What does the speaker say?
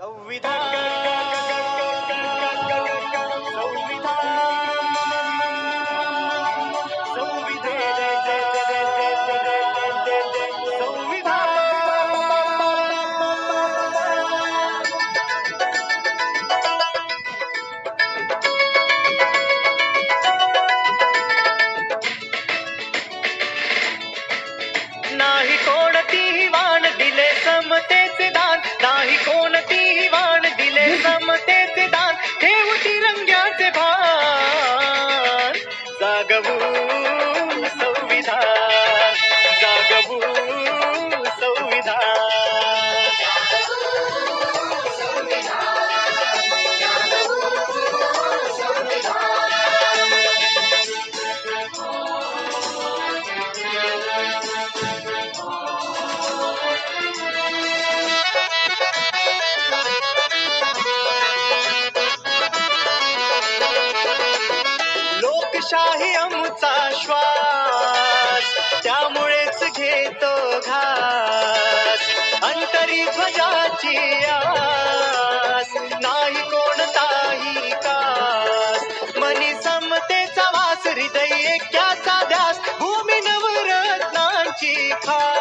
संविधान नाही कोणतीही वाण दिले समतेचे ಸಂವಿಧಾನ शाही आमचा श्वास त्यामुळेच घेतो घास. अंतरी ध्वजाची आस नाही कोणताही कास. मनी समतेचा वास हृदय क्या साध्यास भूमी नवरत्नांची खास.